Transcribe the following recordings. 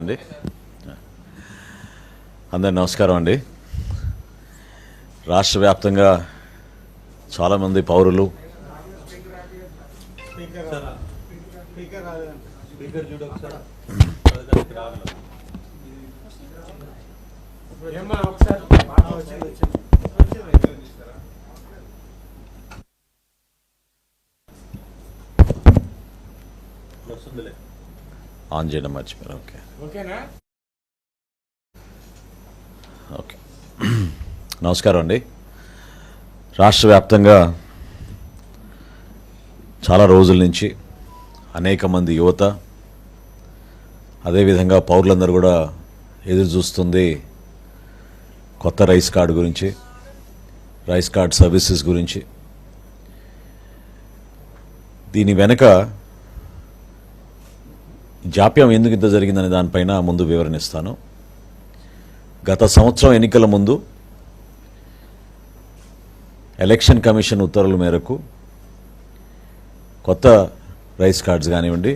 అండి. అందరి నమస్కారం అండి. రాష్ట్ర వ్యాప్తంగా చాలామంది పౌరులు వస్తుందిలే ఒకసారి ఆ, వచ్చింది వచ్చింది ఆన్ చేయడం మర్చిపోయారు ఓకే. ఓకేనా? ఓకే. నమస్కారం అండి. రాష్ట్ర వ్యాప్తంగా చాలా రోజుల నుంచి అనేక మంది యువత అదేవిధంగా పౌరులందరూ కూడా ఎదురు చూస్తుంది కొత్త రైస్ కార్డు గురించి రైస్ కార్డ్ సర్వీసెస్ గురించి. దీని వెనక జాప్యం ఎందుకు ఇంత జరిగిందనే దానిపైన ముందు వివరణ ఇస్తాను గత సంవత్సరం ఎన్నికల ముందు ఎలక్షన్ కమిషన్ ఉత్తర్వుల మేరకు కొత్త రైస్ కార్డ్స్ కానివ్వండి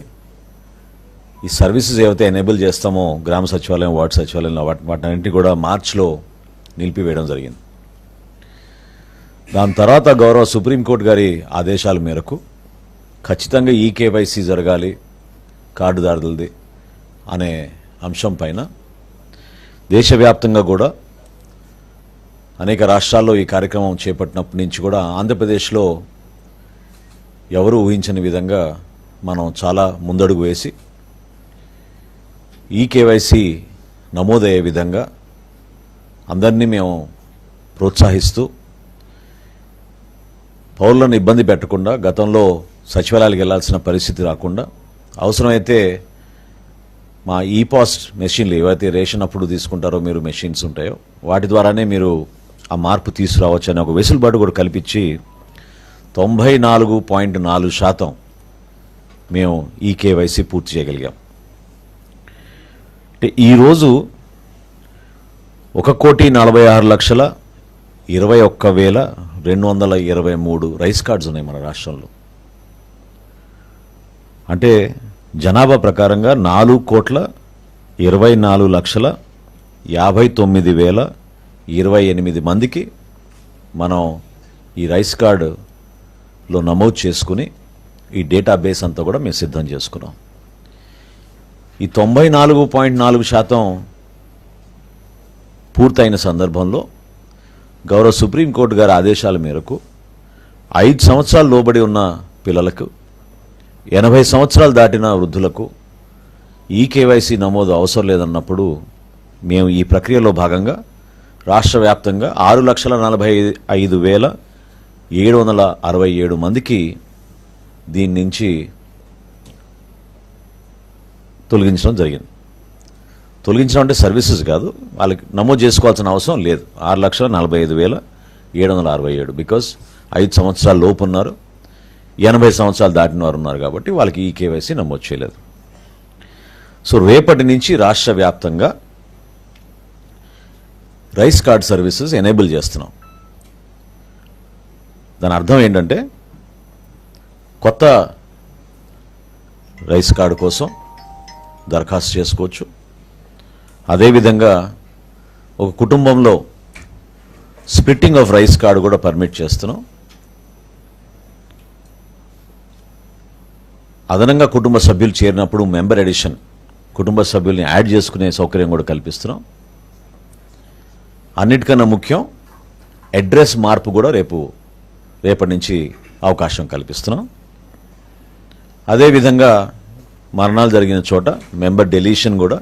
ఈ సర్వీసెస్ ఏవైతే ఎనేబుల్ చేస్తామో గ్రామ సచివాలయం వార్డు సచివాలయంలో వాటి వాటన్నింటి కూడా మార్చ్లో నిలిపివేయడం జరిగింది. దాని తర్వాత గౌరవ సుప్రీంకోర్టు గారి ఆదేశాల మేరకు ఖచ్చితంగా ఈ కేవైసీ జరగాలి. కార్డుదారులది అనే అంశం పైన దేశవ్యాప్తంగా కూడా అనేక రాష్ట్రాల్లో ఈ కార్యక్రమం చేపట్టినప్పటి నుంచి కూడా ఆంధ్రప్రదేశ్లో ఎవరు ఊహించని విధంగా మనం చాలా ముందడుగు వేసి ఈ కేవైసీ నమోదయ్యే విధంగా అందరినీ మేము ప్రోత్సహిస్తూ పౌరులను ఇబ్బంది పెట్టకుండా గతంలో సచివాలయాలకు వెళ్ళాల్సిన పరిస్థితి రాకుండా అవసరమైతే మా ఈ పాస్ట్ మెషిన్లు ఏవైతే రేషన్ అప్పుడు తీసుకుంటారో మీరు మెషిన్స్ ఉంటాయో వాటి ద్వారానే మీరు ఆ మార్పు తీసుకురావచ్చు అనే ఒక వెసులుబాటు కూడా కల్పించి తొంభై నాలుగు పాయింట్ నాలుగు శాతం మేము ఈ కేవైసీ పూర్తి చేయగలిగాం. అంటే ఈరోజు ఒక కోటి నలభై ఆరు లక్షల ఇరవై ఒక్క వేల రెండు వందల ఇరవై మూడు రైస్ కార్డ్స్ ఉన్నాయి మన రాష్ట్రంలో. అంటే జనాభా ప్రకారంగా నాలుగు కోట్ల ఇరవై నాలుగు లక్షల యాభై తొమ్మిది వేల ఇరవై ఎనిమిది మందికి మనం ఈ రైస్ కార్డులో నమోదు చేసుకుని ఈ డేటాబేస్ అంతా కూడా మేము సిద్ధం చేసుకున్నాం. ఈ తొంభై నాలుగు పాయింట్ నాలుగు శాతం పూర్తయిన సందర్భంలో గౌరవ సుప్రీంకోర్టు గారి ఆదేశాల మేరకు ఐదు సంవత్సరాలు లోబడి ఉన్న పిల్లలకు ఎనభై సంవత్సరాలు దాటిన వృద్ధులకు ఈ కేవైసీ నమోదు అవసరం లేదన్నప్పుడు మేము ఈ ప్రక్రియలో భాగంగా రాష్ట్ర వ్యాప్తంగా ఆరు లక్షల నలభై ఐదు వేల ఏడు వందల అరవై ఏడు మందికి దీని నుంచి తొలగించడం జరిగింది. తొలగించడం అంటే సర్వీసెస్ కాదు వాళ్ళకి నమోదు చేసుకోవాల్సిన అవసరం లేదు. ఆరు లక్షల నలభై ఐదు వేల ఏడు వందల అరవై ఏడు బికాస్ ఐదు సంవత్సరాల లోపు ఉన్నారు. ఎనభై సంవత్సరాలు దాటిన వారు ఉన్నారు కాబట్టి వాళ్ళకి ఈ కేవైసీ నమోదు చేయలేదు. సో రేపటి నుంచి రాష్ట్ర వ్యాప్తంగా రైస్ కార్డ్ సర్వీసెస్ ఎనేబుల్ చేస్తున్నాం. దాని అర్థం ఏంటంటే కొత్త రైస్ కార్డు కోసం దరఖాస్తు చేసుకోవచ్చు. అదేవిధంగా ఒక కుటుంబంలో స్ప్లిట్టింగ్ ఆఫ్ రైస్ కార్డు కూడా పర్మిట్ చేస్తున్నాం. అదనంగా కుటుంబ సభ్యులు చేరినప్పుడు మెంబర్ ఎడిషన్ కుటుంబ సభ్యుల్ని యాడ్ చేసుకునే సౌకర్యం కూడా కల్పిస్తున్నాం. అన్నిటికన్నా ముఖ్యం అడ్రస్ మార్పు కూడా రేపు రేపటి నుంచి అవకాశం కల్పిస్తున్నాం. అదేవిధంగా మరణాలు జరిగిన చోట మెంబర్ డెలీషన్ కూడా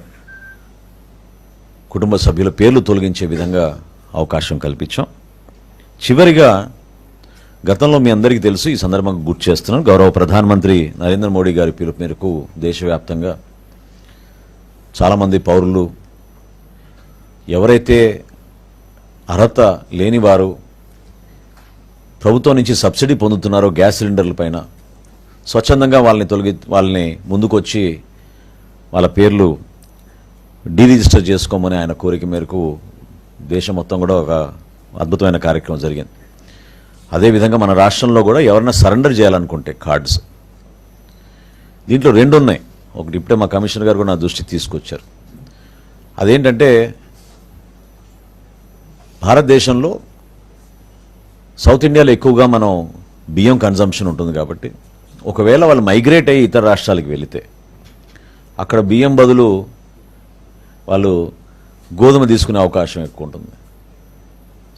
కుటుంబ సభ్యుల పేర్లు తొలగించే విధంగా అవకాశం కల్పించాం. చివరిగా గతంలో మీ అందరికీ తెలుసు ఈ సందర్భంగా గుర్తు చేస్తున్నాను. గౌరవ ప్రధానమంత్రి నరేంద్ర మోడీ గారి పిలుపు మేరకు దేశవ్యాప్తంగా చాలామంది పౌరులు ఎవరైతే అర్హత లేనివారు ప్రభుత్వం నుంచి సబ్సిడీ పొందుతున్నారో గ్యాస్ సిలిండర్ల పైన స్వచ్ఛందంగా వాళ్ళని తొలగి వాళ్ళని ముందుకొచ్చి వాళ్ళ పేర్లు డీరిజిస్టర్ చేసుకోమని ఆయన కోరిక మేరకు దేశం మొత్తం కూడా ఒక అద్భుతమైన కార్యక్రమం జరిగింది. అదేవిధంగా మన రాష్ట్రంలో కూడా ఎవరైనా సరెండర్ చేయాలనుకుంటే కార్డ్స్. దీంట్లో రెండు ఉన్నాయి. ఒకటి ఇప్పుడే మా కమిషనర్ గారు కూడా నా దృష్టికి తీసుకొచ్చారు. అదేంటంటే భారతదేశంలో సౌత్ ఇండియాలో ఎక్కువగా మనం బియ్యం కన్జంప్షన్ ఉంటుంది కాబట్టి ఒకవేళ వాళ్ళు మైగ్రేట్ అయ్యి ఇతర రాష్ట్రాలకు వెళితే అక్కడ బియ్యం బదులు వాళ్ళు గోధుమ తీసుకునే అవకాశం ఎక్కువ ఉంటుంది.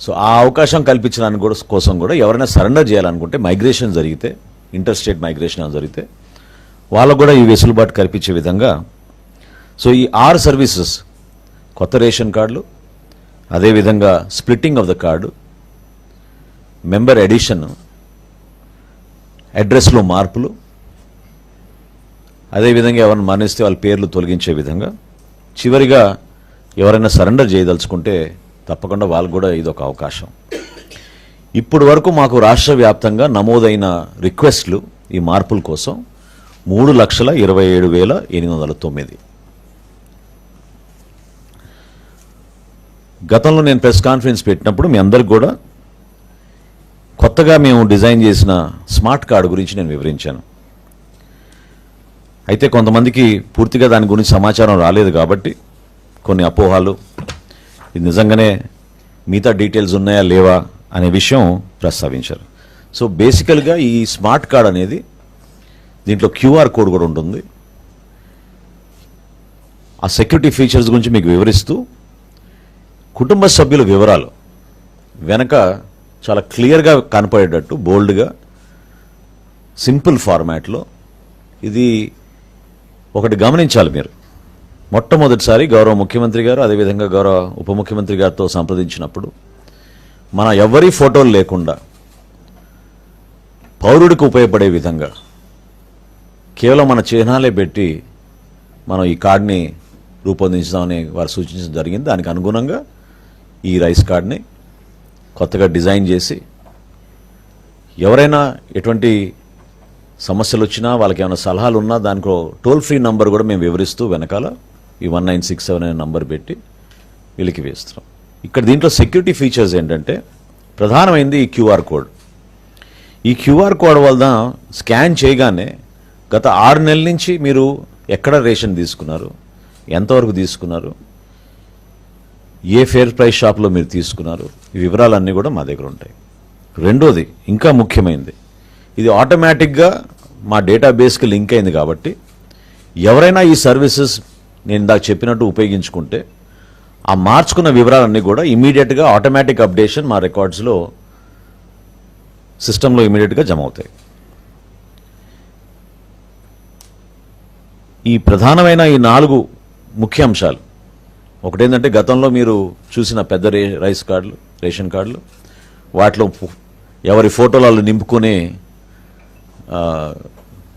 సో ఆ అవకాశం కల్పించడానికి కూడా కోసం కూడా ఎవరైనా సరెండర్ చేయాలనుకుంటే మైగ్రేషన్ జరిగితే ఇంటర్ స్టేట్ మైగ్రేషన్ జరిగితే వాళ్ళకు కూడా ఈ వెసులుబాటు కల్పించే విధంగా సో ఈ ఆర్ సర్వీసెస్ కొత్త రేషన్ కార్డులు అదేవిధంగా splitting of the card member edition అడ్రస్లో మార్పులు అదేవిధంగా ఎవరిని మరణిస్తే వాళ్ళ పేర్లు తొలగించే విధంగా చివరిగా ఎవరైనా సరెండర్ చేయదలుచుకుంటే తప్పకుండా వాళ్ళకు కూడా ఇది ఒక అవకాశం. ఇప్పటి వరకు మాకు రాష్ట్ర వ్యాప్తంగా నమోదైన రిక్వెస్ట్లు ఈ మార్పుల కోసం మూడు లక్షల ఇరవై ఏడు వేల ఎనిమిది వందల తొమ్మిది. గతంలో నేను ప్రెస్ కాన్ఫరెన్స్ పెట్టినప్పుడు మీ అందరికి కూడా కొత్తగా మేము డిజైన్ చేసిన స్మార్ట్ కార్డు గురించి నేను వివరించాను. అయితే కొంతమందికి పూర్తిగా దాని గురించి సమాచారం రాలేదు కాబట్టి కొన్ని అపోహాలు ఇది నిజంగానే మిగతా డీటెయిల్స్ ఉన్నాయా లేవా అనే విషయం ప్రస్తావించారు. సో బేసికల్గా ఈ స్మార్ట్ కార్డ్ అనేది దీంట్లో క్యూఆర్ కోడ్ కూడా ఉంటుంది. ఆ సెక్యూరిటీ ఫీచర్స్ గురించి మీకు వివరిస్తూ కుటుంబ సభ్యుల వివరాలు వెనక చాలా క్లియర్గా కనపడేటట్టు బోల్డ్గా సింపుల్ ఫార్మాట్లో ఇది ఒకటి గమనించాలి మీరు. మొట్టమొదటిసారి గౌరవ ముఖ్యమంత్రి గారు అదేవిధంగా గౌరవ ఉప ముఖ్యమంత్రి గారితో సంప్రదించినప్పుడు మన ఎవరి ఫోటోలు లేకుండా పౌరుడికి ఉపయోగపడే విధంగా కేవలం మన చిహ్నాలే పెట్టి మనం ఈ కార్డ్ని రూపొందించుదామని వారు సూచించడం జరిగింది. దానికి అనుగుణంగా ఈ రైస్ కార్డ్ని కొత్తగా డిజైన్ చేసి ఎవరైనా ఎటువంటి సమస్యలు వచ్చినా వాళ్ళకి ఏమైనా సలహాలు ఉన్నా దానికో టోల్ ఫ్రీ నంబర్ కూడా మేము వివరిస్తూ వెనకాల ఈ వన్ నైన్ సిక్స్ సెవెన్ అనే నంబర్ పెట్టి వెలికి వేస్తున్నాం. ఇక్కడ దీంట్లో సెక్యూరిటీ ఫీచర్స్ ఏంటంటే ప్రధానమైంది ఈ క్యూఆర్ కోడ్. ఈ క్యూఆర్ కోడ్ వల్ల స్కాన్ చేయగానే గత ఆరు నెలల నుంచి మీరు ఎక్కడ రేషన్ తీసుకున్నారు ఎంతవరకు తీసుకున్నారు ఏ ఫేర్ ప్రైస్ షాప్లో మీరు తీసుకున్నారు ఈ వివరాలన్నీ కూడా మా దగ్గర ఉంటాయి. రెండోది ఇంకా ముఖ్యమైనది ఇది ఆటోమేటిక్గా మా డేటాబేస్కి లింక్ అయింది కాబట్టి ఎవరైనా ఈ సర్వీసెస్ నేను ఇందాక చెప్పినట్టు ఉపయోగించుకుంటే ఆ మార్చుకున్న వివరాలన్నీ కూడా ఇమీడియట్గా ఆటోమేటిక్ అప్డేషన్ మా రికార్డ్స్లో సిస్టంలో ఇమీడియట్గా జమ అవుతాయి. ఈ ప్రధానమైన ఈ నాలుగు ముఖ్య అంశాలు ఒకటేంటంటే గతంలో మీరు చూసిన పెద్ద రే రైస్ కార్డులు రేషన్ కార్డులు వాటిలో ఎవరి ఫోటోలు వాళ్ళు నింపుకునే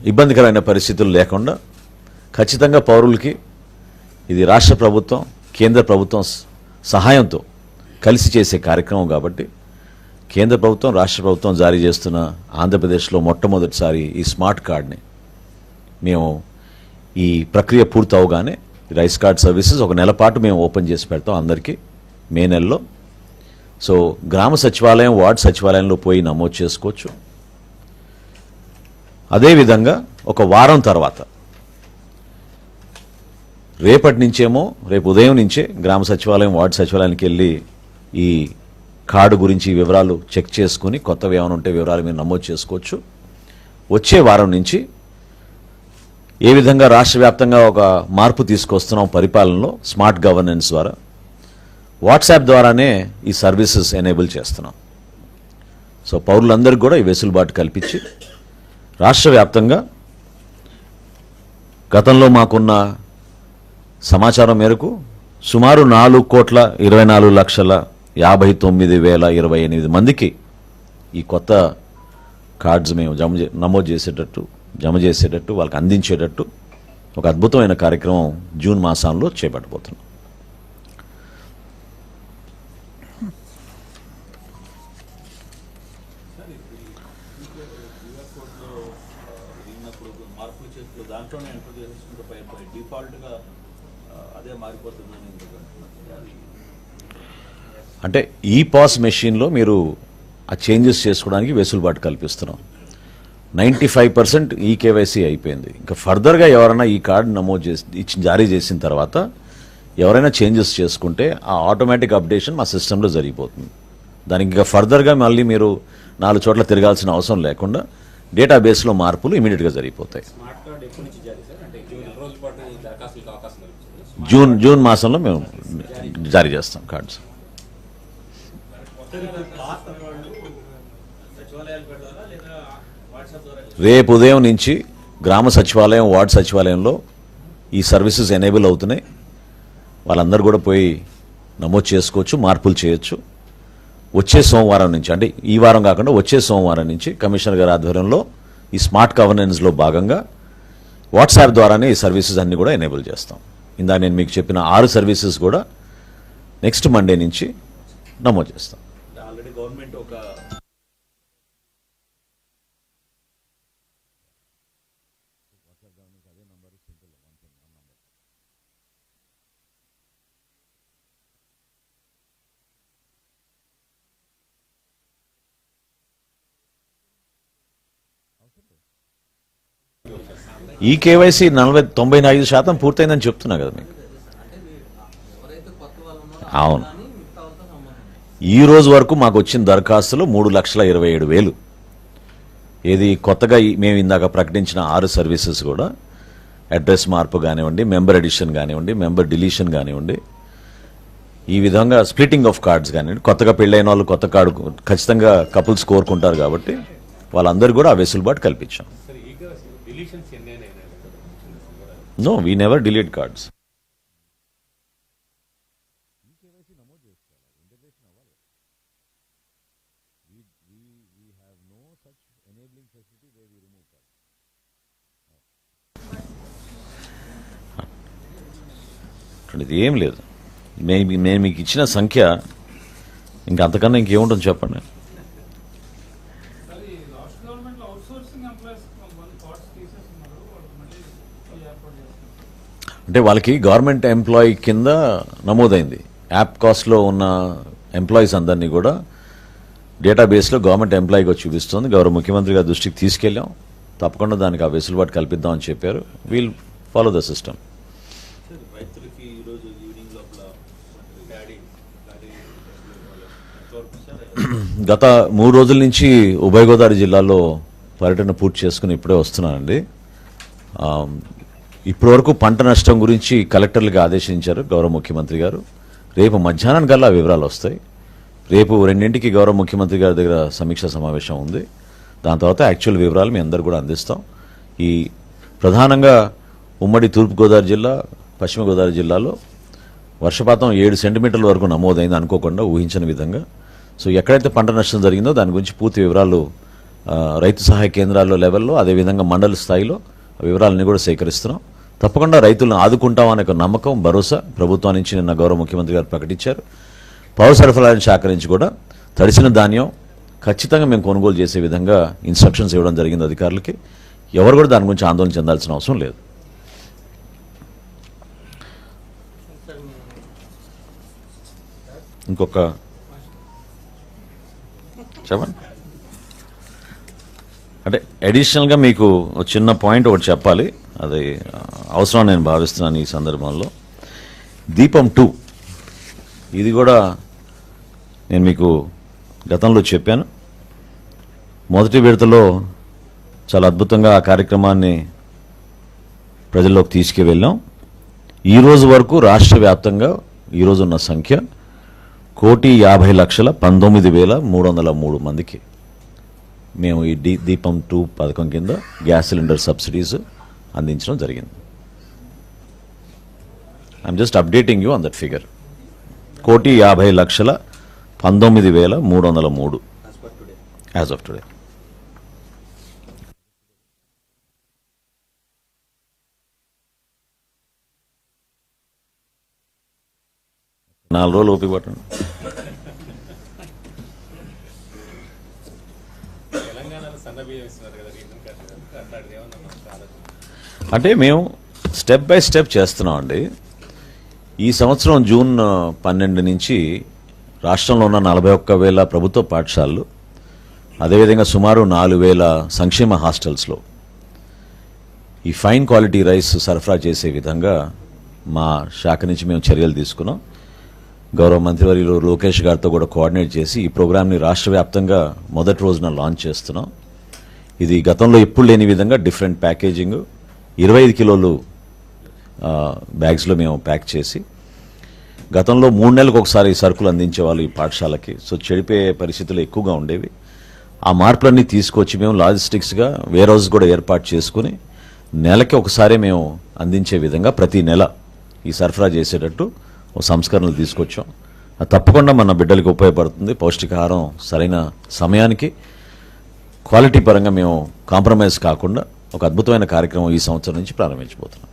ఇబ్బందికరమైన పరిస్థితులు లేకుండా ఖచ్చితంగా పౌరులకి ఇది రాష్ట్ర ప్రభుత్వం కేంద్ర ప్రభుత్వం సహాయంతో కలిసి చేసే కార్యక్రమం కాబట్టి కేంద్ర ప్రభుత్వం రాష్ట్ర ప్రభుత్వం జారీ చేస్తున్న ఆంధ్రప్రదేశ్లో మొట్టమొదటిసారి ఈ స్మార్ట్ కార్డ్ని మేము ఈ ప్రక్రియ పూర్తవగానే రైస్ కార్డ్ సర్వీసెస్ ఒక నెల పాటు మేము ఓపెన్ చేసి పెడతాం అందరికీ మే నెలలో. సో గ్రామ సచివాలయం వార్డ్ సచివాలయంలో పోయి నమోదు చేసుకోవచ్చు. అదేవిధంగా ఒక వారం తర్వాత రేపటి నుంచేమో రేపు ఉదయం నుంచే గ్రామ సచివాలయం వార్డు సచివాలయానికి వెళ్ళి ఈ కార్డు గురించి వివరాలు చెక్ చేసుకుని కొత్తవి ఏమైనా ఉంటే వివరాలు మీరు నమోదు చేసుకోవచ్చు. వచ్చే వారం నుంచి ఏ విధంగా రాష్ట్ర వ్యాప్తంగా ఒక మార్పు తీసుకొస్తున్నాం పరిపాలనలో స్మార్ట్ గవర్నెన్స్ ద్వారా వాట్సాప్ ద్వారానే ఈ సర్వీసెస్ ఎనేబుల్ చేస్తున్నాం. సో పౌరులందరికీ కూడా ఈ వెసులుబాటు కల్పించి రాష్ట్ర వ్యాప్తంగా గతంలో మాకున్న సమాచారం మేరకు సుమారు నాలుగు కోట్ల ఇరవై నాలుగు లక్షల యాభై తొమ్మిది వేల ఇరవై ఎనిమిది మందికి ఈ కొత్త కార్డ్స్ మేము జమ చే- నమోదు చేసేటట్టు జమ చేసేటట్టు వాళ్ళకి అందించేటట్టు ఒక అద్భుతమైన కార్యక్రమం జూన్ మాసంలో చేపట్టబోతున్నాం. దాంట్లోనే ఎంటర్ చేసుకుంటూ డిఫాల్ట్గా అదే మారిపోతుందని అంటే ఈ పాస్ మెషిన్లో మీరు ఆ చేంజెస్ చేసుకోవడానికి వెసులుబాటు కల్పిస్తున్నాం. నైంటీ ఫైవ్ పర్సెంట్ ఈ కేవైసీ అయిపోయింది. ఇంకా ఫర్దర్గా ఎవరైనా ఈ కార్డు నమోదు చేసి ఇచ్చి జారీ చేసిన తర్వాత ఎవరైనా చేంజెస్ చేసుకుంటే ఆ ఆటోమేటిక్ అప్డేషన్ మా సిస్టంలో జరిగిపోతుంది. దానికి ఇంకా ఫర్దర్గా మళ్ళీ మీరు నాలుగు చోట్ల తిరగాల్సిన అవసరం లేకుండా డేటాబేస్లో మార్పులు ఇమీడియట్గా జరిగిపోతాయి స్మార్ట్ కార్డ్ ఎప్పటి నుంచి జారీ సార్ అంటే జూన్ నెల రోజుల పాటు దరఖాస్తులకు అవకాశం కల్పించింది జూన్ జూన్ మాసంలో మేము జారీ చేస్తాం కార్డ్స్. రేపు ఉదయం నుంచి గ్రామ సచివాలయం వార్డు సచివాలయంలో ఈ సర్వీసెస్ ఎనేబుల్ అవుతున్నాయి. వాళ్ళందరూ కూడా పోయి నమోదు చేసుకోవచ్చు మార్పులు చేయొచ్చు. వచ్చే సోమవారం నుంచి అంటే ఈ వారం కాకుండా వచ్చే సోమవారం నుంచి కమిషనర్ గారి ఆధ్వర్యంలో ఈ స్మార్ట్ గవర్నెన్స్లో భాగంగా వాట్సాప్ ద్వారానే ఈ సర్వీసెస్ అన్నీ కూడా ఎనేబుల్ చేస్తాం. ఇందా నేను మీకు చెప్పిన ఆరు సర్వీసెస్ కూడా నెక్స్ట్ మండే నుంచి నమోదు చేస్తాం. ఆల్రెడీ గవర్నమెంట్ ఒక ఈ కేవైసీ నలభై తొంభై ఐదు శాతం పూర్తయిందని చెప్తున్నా కదా మీకు. అవును. ఈ రోజు వరకు మాకు వచ్చిన దరఖాస్తులు మూడు లక్షల ఇరవై ఏడు వేలు. ఏది కొత్తగా మేము ఇందాక ప్రకటించిన ఆరు సర్వీసెస్ కూడా అడ్రస్ మార్పు కానివ్వండి మెంబర్ ఎడిషన్ కానివ్వండి మెంబర్ డిలీషన్ కానివ్వండి ఈ విధంగా స్ప్లిట్టింగ్ ఆఫ్ కార్డ్స్ కానివ్వండి కొత్తగా పెళ్ళైన వాళ్ళు కొత్త కార్డు ఖచ్చితంగా కపుల్స్ కోరుకుంటారు కాబట్టి వాళ్ళందరూ కూడా ఆ వెసులుబాటు కల్పించాం. No we never delete cards ఇది ఏం లేదు. మేము నేను మీకు ఇచ్చిన సంఖ్య ఇంకా అంతకన్నా ఇంకేముంటుంది చెప్పండి అది రాష్ట్ర గవర్నమెంట్లో అవుట్ సోర్సింగ్ ఎంప్లాయీస్ కొంతమంది పార్ట్స్ తీసేస్తున్నారు వాళ్ళు మళ్ళీ ఈ ఏర్పాటు చేస్తున్నారు అంటే వాళ్ళకి గవర్నమెంట్ ఎంప్లాయీ కింద నమోదైంది. యాప్ కాస్ట్లో ఉన్న ఎంప్లాయీస్ అందరినీ కూడా డేటాబేస్లో గవర్నమెంట్ ఎంప్లాయీగా చూపిస్తుంది. గౌరవ ముఖ్యమంత్రి గారి దృష్టికి తీసుకెళ్ళాం. తప్పకుండా దానికి ఆ వెసులుబాటు కల్పిద్దామని చెప్పారు. వీల్ ఫాలో ద సిస్టమ్ గత మూడు రోజుల నుంచి ఉభయ గోదావరి జిల్లాలో పర్యటన పూర్తి చేసుకుని ఇప్పుడే వస్తున్నానండి. ఇప్పటివరకు పంట నష్టం గురించి కలెక్టర్లకు ఆదేశించారు గౌరవ ముఖ్యమంత్రి గారు. రేపు మధ్యాహ్నం కల్లా వివరాలు వస్తాయి. రేపు రెండింటికి గౌరవ ముఖ్యమంత్రి గారి దగ్గర సమీక్ష సమావేశం ఉంది. దాని తర్వాత యాక్చువల్ వివరాలు మీ అందరు కూడా అందిస్తాం. ఈ ప్రధానంగా ఉమ్మడి తూర్పుగోదావరి జిల్లా పశ్చిమ గోదావరి జిల్లాలో వర్షపాతం ఏడు సెంటీమీటర్ల వరకు నమోదైంది అనుకోకుండా ఊహించని విధంగా. సో ఎక్కడైతే పంట నష్టం జరిగిందో దాని గురించి పూర్తి వివరాలు రైతు సహాయ కేంద్రాల్లో లెవెల్లో అదేవిధంగా మండల స్థాయిలో ఆ వివరాలన్నీ కూడా సేకరిస్తున్నాం. తప్పకుండా రైతులను ఆదుకుంటామనే ఒక నమ్మకం భరోసా ప్రభుత్వం నుంచి నిన్న గౌరవ ముఖ్యమంత్రి గారు ప్రకటించారు. పౌర సరఫరాల శాఖ నుంచి కూడా తడిసిన ధాన్యం ఖచ్చితంగా మేము కొనుగోలు చేసే విధంగా ఇన్స్ట్రక్షన్స్ ఇవ్వడం జరిగింది అధికారులకి. ఎవరు కూడా దాని గురించి ఆందోళన చెందాల్సిన అవసరం లేదు. ఇంకొక చెప్పండి. అంటే అడిషనల్గా మీకు చిన్న పాయింట్ ఒకటి చెప్పాలి. అది అవసరం నేను భావిస్తున్నాను ఈ సందర్భంలో. దీపం టూ. ఇది కూడా నేను మీకు గతంలో చెప్పాను. మొదటి విడతలో చాలా అద్భుతంగా ఆ కార్యక్రమాన్ని ప్రజల్లోకి తీసుకువెళ్ళాం. ఈరోజు వరకు రాష్ట్ర వ్యాప్తంగా ఈరోజు ఉన్న సంఖ్య కోటి యాభై లక్షల పంతొమ్మిది వేల మూడు వందల మూడు మందికి. మేము ఈ దీపం టూ పథకం కింద గ్యాస్ సిలిండర్ సబ్సిడీస్ అందించడం జరిగింది. I'm just updating you on that figure crore యాభై లక్షల పంతొమ్మిది వేల మూడు వందల మూడు. యాజ్ ఆఫ్ టుడే నాలుగు రోజులు ఓపిక పట్టండి. తెలంగాణలో సన్న బియ్యం ఇస్తున్నారు కదా రీజన్ కట్టాడు అట్లాంటిది ఏమన్నా మనకు ఆలోచన అంటే మేము స్టెప్ బై స్టెప్ చేస్తున్నాం అండి ఈ సంవత్సరం జూన్ పన్నెండు నుంచి రాష్ట్రంలో ఉన్న నలభై ఒక్క వేల ప్రభుత్వ పాఠశాలలు అదేవిధంగా సుమారు నాలుగు వేల సంక్షేమ హాస్టల్స్లో. ఈ ఫైన్ క్వాలిటీ రైస్ సరఫరా చేసే విధంగా మా శాఖ నుంచి మేము చర్యలు తీసుకున్నాం. గౌరవ మంత్రివర్యులు లోకేష్ గారితో కూడా కోఆర్డినేట్ చేసి ఈ ప్రోగ్రామ్ని రాష్ట్ర వ్యాప్తంగా మొదటి రోజున లాంచ్ చేస్తున్నాం. ఇది గతంలో ఎప్పుడు లేని విధంగా డిఫరెంట్ ప్యాకేజింగ్ ఇరవై ఐదు కిలోలు బ్యాగ్స్లో మేము ప్యాక్ చేసి గతంలో మూడు నెలలకు ఒకసారి సరుకులు అందించేవాళ్ళు ఈ పాఠశాలకి. సో చెడిపోయే పరిస్థితులు ఎక్కువగా ఉండేవి. ఆ మార్పులన్నీ తీసుకొచ్చి మేము లాజిస్టిక్స్గా వేర్ హౌస్ కూడా ఏర్పాటు చేసుకుని నెలకి ఒకసారి మేము అందించే విధంగా ప్రతి నెల ఈ సరఫరా చేసేటట్టు ఓ సంస్కరణలు తీసుకొచ్చాం. తప్పకుండా మన బిడ్డలకు ఉపయోగపడుతుంది. పౌష్టికాహారం సరైన సమయానికి క్వాలిటీ పరంగా మేము కాంప్రమైజ్ కాకుండా ఒక అద్భుతమైన కార్యక్రమం ఈ సంవత్సరం నుంచి ప్రారంభించబోతున్నాం.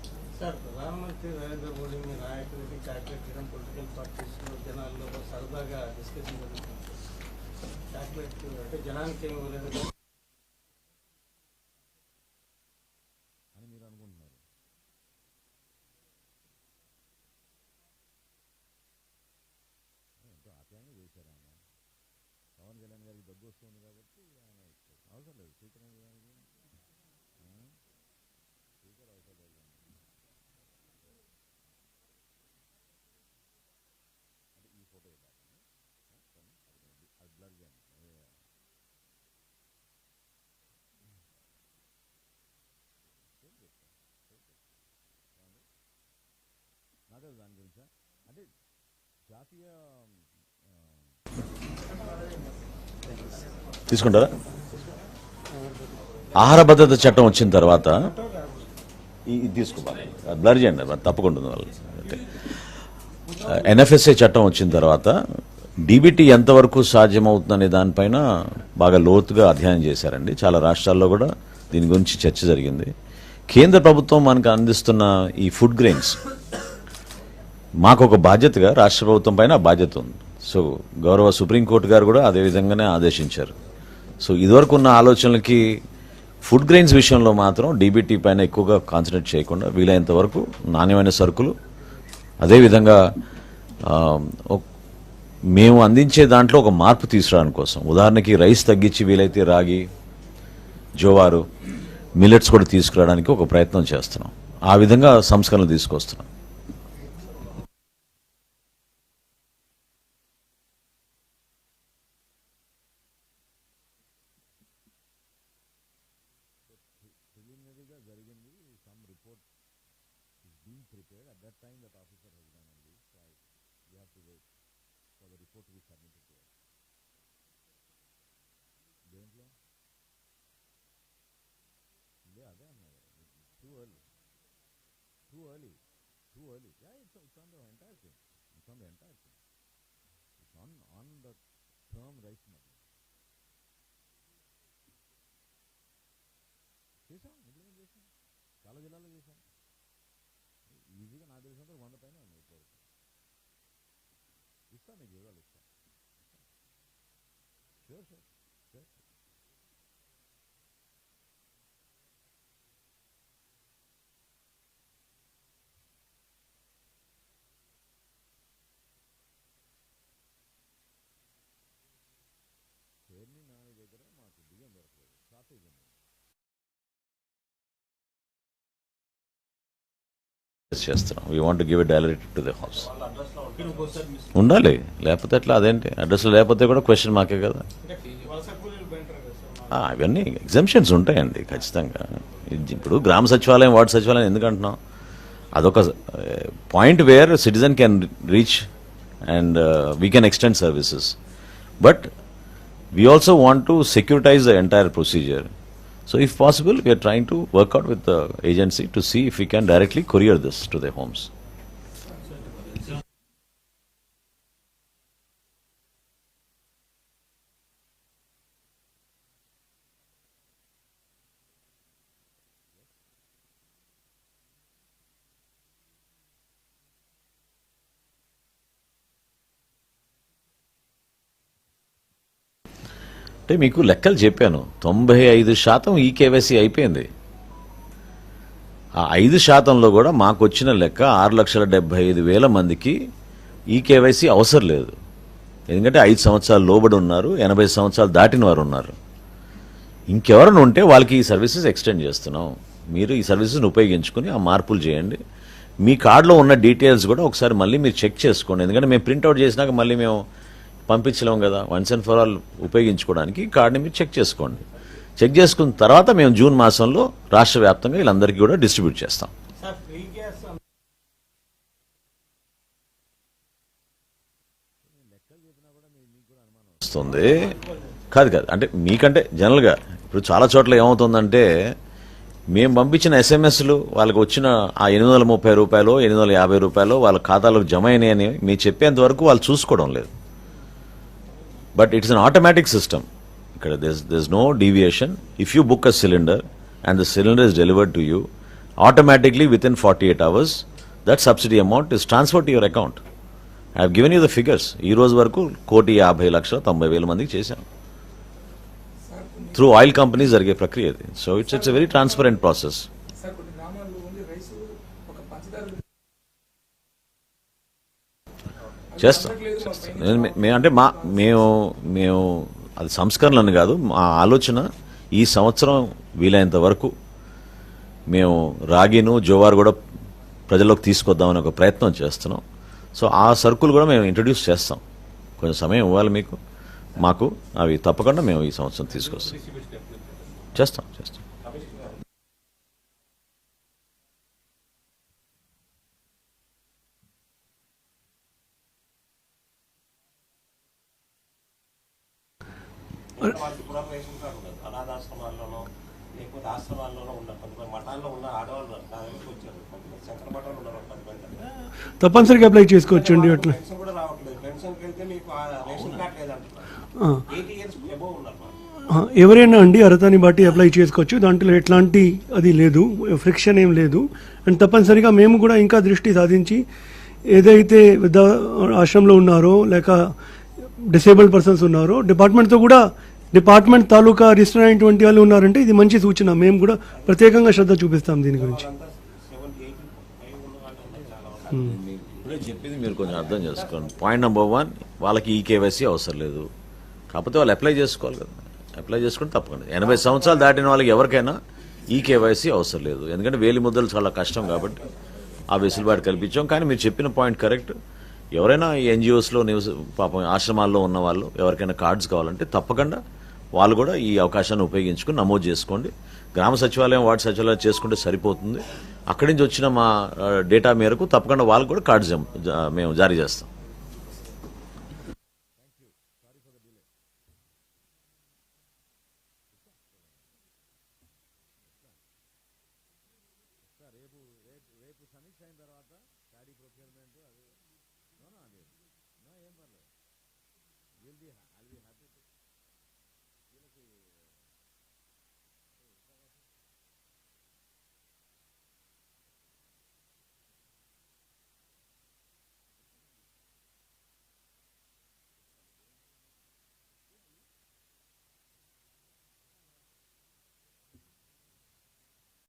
జనానికి డిస్కషన్ దాని చాక్లెట్ అంటే జాతీయ తీసుకుంటారా? ఆహార భద్రత చట్టం వచ్చిన తర్వాత ఇది తీసుకోవాలి బ్లర్ చేయండి తప్పకుండా వాళ్ళు ఎన్ఎఫ్ఎస్ఏ చట్టం వచ్చిన తర్వాత డీబీటీ ఎంతవరకు సాధ్యమవుతుందనే దానిపైన బాగా లోతుగా అధ్యయనం చేశారండి. చాలా రాష్ట్రాల్లో కూడా దీని గురించి చర్చ జరిగింది. కేంద్ర ప్రభుత్వం మనకు అందిస్తున్న ఈ ఫుడ్ గ్రెయిన్స్ మాకు ఒక బాధ్యతగా రాష్ట్ర ప్రభుత్వం పైన బాధ్యత ఉంది. సో గౌరవ సుప్రీంకోర్టు గారు కూడా అదే విధంగానే ఆదేశించారు. సో ఇదివరకు ఉన్న ఆలోచనలకి ఫుడ్ గ్రెయిన్స్ విషయంలో మాత్రం డీబీటీ పైన ఎక్కువగా కాన్సన్ట్రేట్ చేయకుండా వీలైనంత వరకు నాణ్యమైన సరుకులు అదేవిధంగా మేము అందించే దాంట్లో ఒక మార్పు తీసుకురావడం కోసం. ఉదాహరణకి రైస్ తగ్గించి వీలైతే రాగి జోవారు మిల్లెట్స్ కూడా తీసుకురావడానికి ఒక ప్రయత్నం చేస్తున్నాం. ఆ విధంగా సంస్కరణలు తీసుకొస్తున్నాం. term rice model. చేసాం నిజమే చేసాం చాలా జిల్లాలో చేసాం ఈజీగా నాకు తెలిసినంత వంద పైన ఉన్నాయి ఇప్పటివరకు ఇస్తాను మీకు వివరాలు ఇస్తాను షూర్ షూర్ షూర్ చేస్తున్నాం we want give a direct to the house ఉండాలి. లేకపోతే అట్లా అదేంటి? అడ్రస్ లేకపోతే కూడా క్వశ్చన్ మాకే కదా. అవన్నీ ఎగ్జామ్షన్స్ ఉంటాయండి ఖచ్చితంగా. ఇప్పుడు గ్రామ సచివాలయం వార్డు సచివాలయం ఎందుకంటున్నాం అదొక point where citizen can reach and we can extend services but we also want to securitize the entire procedure So, if possible, we are trying to work out with the agency to see if we can directly courier this to their homes. అంటే మీకు లెక్కలు చెప్పాను. తొంభై ఐదు శాతం ఈ KYC అయిపోయింది. ఆ ఐదు శాతంలో కూడా మాకు వచ్చిన లెక్క ఆరు లక్షల డెబ్బై ఐదు వేల మందికి ఈ కేవైసీ అవసరం లేదు. ఎందుకంటే ఐదు సంవత్సరాలు లోబడి ఉన్నారు ఎనభై సంవత్సరాలు దాటిన వారు ఉన్నారు. ఇంకెవరైనా ఉంటే వాళ్ళకి ఈ సర్వీసెస్ ఎక్స్టెండ్ చేస్తున్నాం. మీరు ఈ సర్వీసెస్ని ఉపయోగించుకుని ఆ మార్పులు చేయండి. మీ కార్డులో ఉన్న డీటెయిల్స్ కూడా ఒకసారి మళ్ళీ మీరు చెక్ చేసుకోండి. ఎందుకంటే మేము ప్రింట్అవుట్ చేసినాక మళ్ళీ మేము పంపించలేం కదా. వన్స్ అండ్ ఫర్ ఆల్ ఉపయోగించుకోవడానికి కార్డుని మీరు చెక్ చేసుకోండి. చెక్ చేసుకున్న తర్వాత మేము జూన్ మాసంలో రాష్ట్ర వ్యాప్తంగా వీళ్ళందరికీ కూడా డిస్ట్రిబ్యూట్ చేస్తాం. వస్తుంది. కాదు కాదు. అంటే మీకంటే జనరల్గా ఇప్పుడు చాలా చోట్ల ఏమవుతుందంటే మేము పంపించిన ఎస్ఎంఎస్లు వాళ్ళకి వచ్చిన ఆ ఎనిమిది వందల ముప్పై రూపాయలు ఎనిమిది వందల యాభై రూపాయలు వాళ్ళ ఖాతాలకు జమ అయినాయని మీరు చెప్పేంత వరకు వాళ్ళు చూసుకోవడం లేదు. But it's an automatic system ఇక్కడ this this no deviation if you book a cylinder and the cylinder is delivered to you automatically within forty eight hours that subsidy amount is transfer to your account I have given you the figures ఈ రోజు వరకు కోటి యాభై లక్షల తొంభై వేల మందికి చేశాం. త్రూ ఆయిల్ కంపెనీ జరిగే ప్రక్రియ ఇది. So it's it's very transparent process sir కొన్ని గ్రామాల్లో ఓన్లీ రైస్ ఒక పంచదార చేస్తాం. చేస్తాం. నేను అంటే మా మేము మేము అది సంస్కరణలను కాదు మా ఆలోచన ఈ సంవత్సరం వీలైనంత వరకు మేము రాగిను జోవార్ కూడా ప్రజల్లోకి తీసుకొద్దామని ఒక ప్రయత్నం చేస్తున్నాం. సో ఆ సరుకులు కూడా మేము ఇంట్రడ్యూస్ చేస్తాం. కొంచెం సమయం ఇవ్వాలి మీకు. మాకు అవి తప్పకుండా మేము ఈ సంవత్సరం తీసుకొస్తాం. చేస్తాం చేస్తాం వాళ్ళకి కూడా రేషన్ కార్డు ఉండదు అనాథాశ్రమాల్లోనో లేకపోతే ఆశ్రమాల్లోనో ఉన్నారు కొంతమంది మఠాల్లో ఉన్న ఆడవాళ్ళు ఉన్నారు. నా దగ్గరికి వచ్చారు. కొంతమంది శంకర మఠాలు ఉన్నారు ఒక పది మంది తప్పనిసరిగా అప్లై చేసుకోవచ్చండి అట్లా. పెన్షన్ కూడా రావట్లేదు. పెన్షన్కి వెళ్తే మీకు ఆ రేషన్ కార్డు లేదంటున్నారు. ఆ, ఎయిటీ ఇయర్స్ ఎబో ఉన్నారు వాళ్ళు. ఆ, ఎవరైనా అండి అర్హతని బట్టి అప్లై చేసుకోవచ్చు. దాంట్లో ఎట్లాంటి అది లేదు. ఫ్రిక్షన్ ఏం లేదు. అండ్ తప్పనిసరిగా మేము కూడా ఇంకా దృష్టి సాధించి ఏదైతే వృద్ధ ఆశ్రమంలో ఉన్నారో లేక డిసేబుల్డ్ పర్సన్స్ ఉన్నారో. డిపార్ట్మెంట్తో కూడా డిపార్ట్మెంట్ తాలూకా రిజిస్టర్ అయినటువంటి వాళ్ళు ఉన్నారంటే ఇది మంచి సూచన. మేము కూడా ప్రత్యేకంగా శ్రద్ధ చూపిస్తాం దీని గురించి. చెప్పింది మీరు కొంచెం అర్థం చేసుకోండి. పాయింట్ నెంబర్ వన్ వాళ్ళకి ఈ కేవైసీ అవసరం లేదు. కాకపోతే వాళ్ళు అప్లై చేసుకోవాలి కదా. అప్లై చేసుకుంటే తప్పకుండా. ఎనభై సంవత్సరాలు దాటిన వాళ్ళకి ఎవరికైనా ఈ కేవైసీ అవసరం లేదు. ఎందుకంటే వేలి ముద్దలు చాలా కష్టం కాబట్టి ఆ వెసులుబాటు కల్పించాం. కానీ మీరు చెప్పిన పాయింట్ కరెక్ట్ ఎవరైనా ఎన్జిఓస్లో నివస పాపం ఆశ్రమాల్లో ఉన్న వాళ్ళు ఎవరికైనా కార్డ్స్ కావాలంటే తప్పకుండా వాళ్ళు కూడా ఈ అవకాశాన్ని ఉపయోగించుకుని నమోదు చేసుకోండి. గ్రామ సచివాలయం వార్డు సచివాలయం చేసుకుంటే సరిపోతుంది. అక్కడి నుంచి వచ్చిన మా డేటా మేరకు తప్పకుండా వాళ్ళకు కూడా కార్డ్స్ జా- మేము జారీ చేస్తాం.